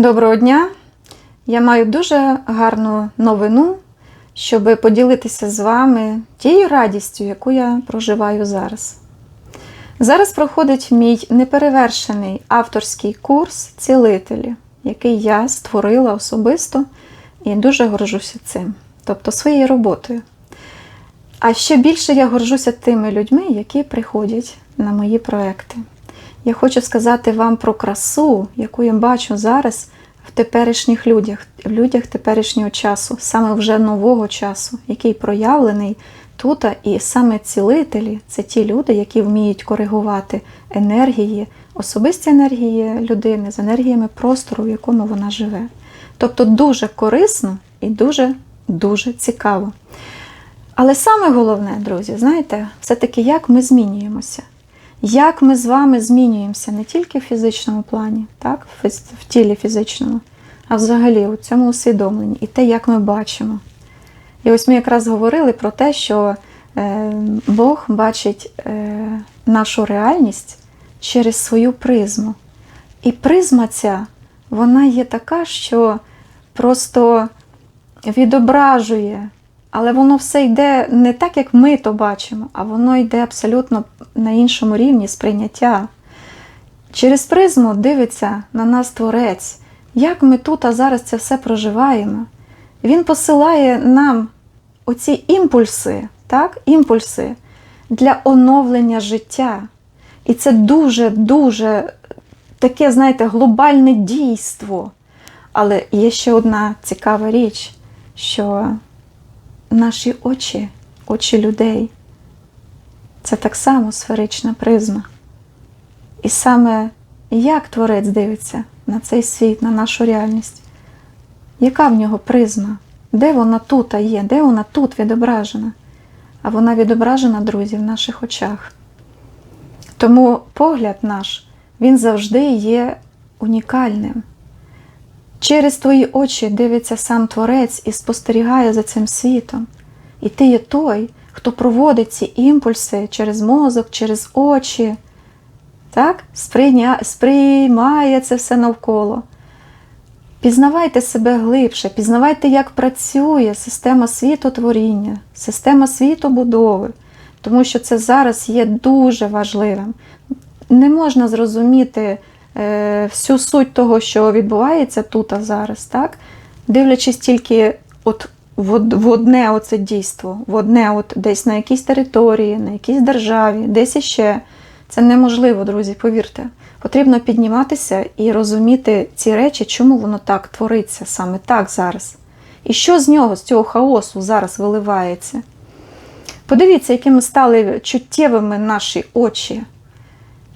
Доброго дня! Я маю дуже гарну новину, щоб поділитися з вами тією радістю, яку я проживаю зараз. Зараз проходить мій неперевершений авторський курс цілителі, який я створила особисто і дуже горжуся цим, тобто своєю роботою. А ще більше я горжуся тими людьми, які приходять на мої проекти. Я хочу сказати вам про красу, яку я бачу зараз в теперішніх людях, в людях теперішнього часу, саме вже нового часу, який проявлений тут. І саме цілителі це ті люди, які вміють коригувати енергії, особисті енергії людини з енергіями простору, в якому вона живе. Тобто дуже корисно і дуже дуже цікаво. Але саме головне, друзі, знаєте, все-таки як ми змінюємося. Як ми з вами змінюємося не тільки в фізичному плані, так, в тілі фізичному, а взагалі у цьому усвідомленні і те, як ми бачимо. І ось ми якраз говорили про те, що е, Бог бачить е, нашу реальність через свою призму. І призма ця, вона є така, що просто відображує, але воно все йде не так, як ми то бачимо, а воно йде абсолютно на іншому рівні сприйняття. Через призму дивиться на нас Творець, як ми тут, а зараз це все проживаємо. Він посилає нам оці імпульси, так, імпульси для оновлення життя. І це дуже-дуже таке, знаєте, глобальне дійство. Але є ще одна цікава річ, що наші очі, очі людей, це так само сферична призма. І саме як творець дивиться на цей світ, на нашу реальність, яка в нього призма? Де вона тут є? Де вона тут відображена? А вона відображена, друзі, в наших очах. Тому погляд наш, він завжди є унікальним. Через твої очі дивиться сам Творець і спостерігає за цим світом. І ти є той, хто проводить ці імпульси через мозок, через очі, так? Сприйня... сприймає це все навколо. Пізнавайте себе глибше, пізнавайте, як працює система світотворіння, система світобудови, тому що це зараз є дуже важливим. Не можна зрозуміти всю суть того, що відбувається тут а зараз, так? дивлячись тільки от в, одне оце дійство, в одне от десь на якійсь території, на якійсь державі, десь іще. Це неможливо, друзі, повірте. Потрібно підніматися і розуміти ці речі, чому воно так твориться саме так зараз. І що з нього, з цього хаосу зараз виливається. Подивіться, якими стали чуттєвими наші очі.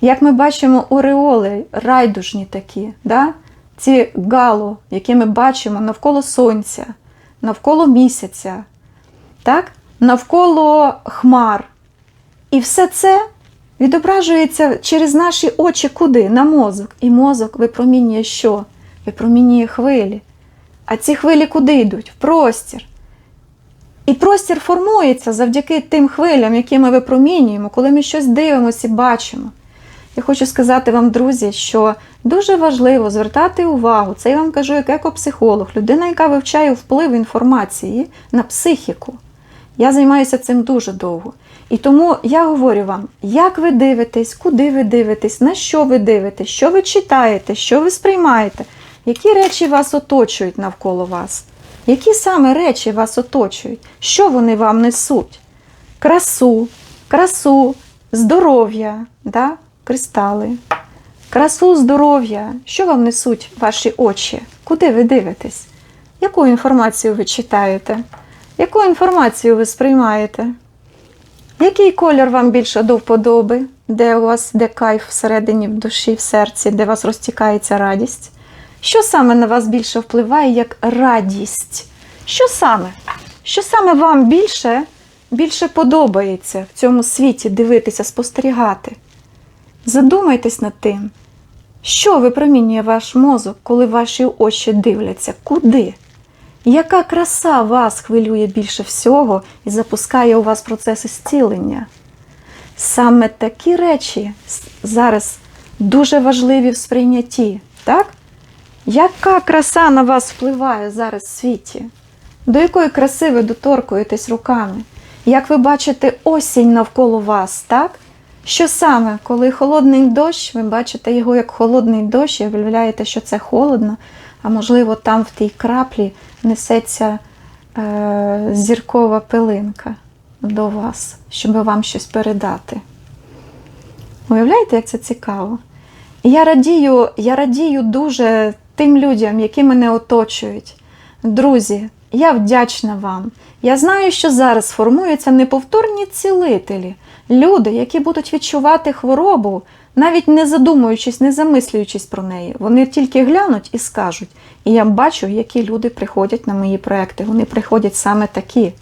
Як ми бачимо ореоли, райдужні такі, да? ці гало, які ми бачимо навколо сонця, навколо місяця, так? навколо хмар. І все це відображується через наші очі куди? На мозок. І мозок випромінює що? Випромінює хвилі. А ці хвилі куди йдуть? В простір. І простір формується завдяки тим хвилям, які ми випромінюємо, коли ми щось дивимося і бачимо. Я хочу сказати вам, друзі, що дуже важливо звертати увагу, це я вам кажу як екопсихолог, людина, яка вивчає вплив інформації на психіку. Я займаюся цим дуже довго. І тому я говорю вам, як ви дивитесь, куди ви дивитесь, на що ви дивитесь, що ви читаєте, що ви сприймаєте, які речі вас оточують навколо вас, які саме речі вас оточують, що вони вам несуть? Красу, красу, здоров'я, да? Кристали, красу, здоров'я, що вам несуть ваші очі? Куди ви дивитесь? Яку інформацію ви читаєте? Яку інформацію ви сприймаєте? Який колір вам більше до вподоби? Де у вас де кайф всередині, в душі, в серці, де у вас розтікається радість? Що саме на вас більше впливає як радість? Що саме? Що саме вам більше, більше подобається в цьому світі дивитися, спостерігати? Задумайтесь над тим, що випромінює ваш мозок, коли ваші очі дивляться? Куди? Яка краса вас хвилює більше всього і запускає у вас процеси зцілення? Саме такі речі зараз дуже важливі в сприйнятті, так? Яка краса на вас впливає зараз в світі? До якої краси ви доторкуєтесь руками? Як ви бачите осінь навколо вас, так? Що саме, коли холодний дощ, ви бачите його як холодний дощ, і виявляєте, що це холодно, а можливо, там в тій краплі несеться е, зіркова пилинка до вас, щоб вам щось передати. Уявляєте, як це цікаво? Я радію, я радію дуже тим людям, які мене оточують. Друзі, я вдячна вам. Я знаю, що зараз формуються неповторні цілителі, люди, які будуть відчувати хворобу, навіть не задумуючись, не замислюючись про неї. Вони тільки глянуть і скажуть. І я бачу, які люди приходять на мої проекти. Вони приходять саме такі.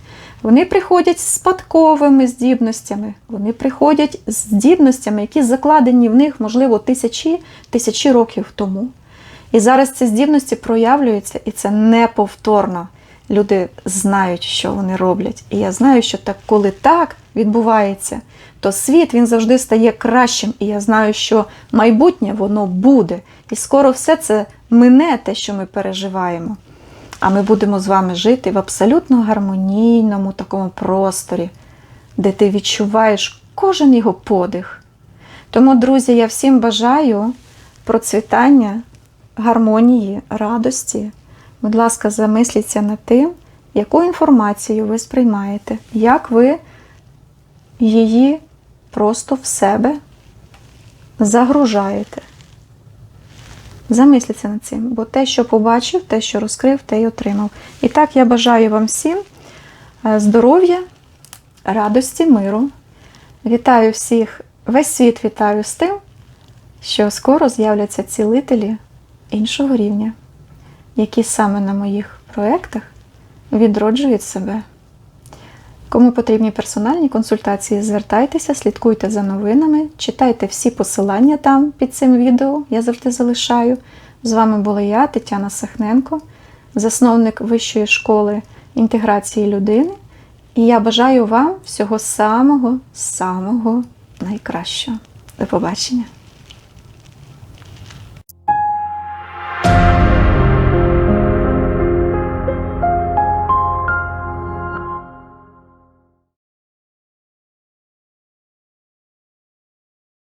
Вони приходять з спадковими здібностями, вони приходять з здібностями, які закладені в них, можливо, тисячі тисячі років тому. І зараз ці здібності проявлюються, і це неповторно. Люди знають, що вони роблять. І я знаю, що так, коли так відбувається, то світ він завжди стає кращим. І я знаю, що майбутнє воно буде. І скоро все це мине, те, що ми переживаємо. А ми будемо з вами жити в абсолютно гармонійному такому просторі, де ти відчуваєш кожен його подих. Тому, друзі, я всім бажаю процвітання, гармонії, радості. Будь ласка, замисліться над тим, яку інформацію ви сприймаєте, як ви її просто в себе загружаєте. Замисліться над цим, бо те, що побачив, те, що розкрив, те й отримав. І так я бажаю вам всім е, здоров'я, радості, миру. Вітаю всіх, весь світ вітаю з тим, що скоро з'являться цілителі іншого рівня, які саме на моїх проєктах відроджують себе. Кому потрібні персональні консультації, звертайтеся, слідкуйте за новинами, читайте всі посилання там під цим відео, я завжди залишаю. З вами була я, Тетяна Сахненко, засновник Вищої школи інтеграції людини. І я бажаю вам всього самого, самого найкращого. До побачення!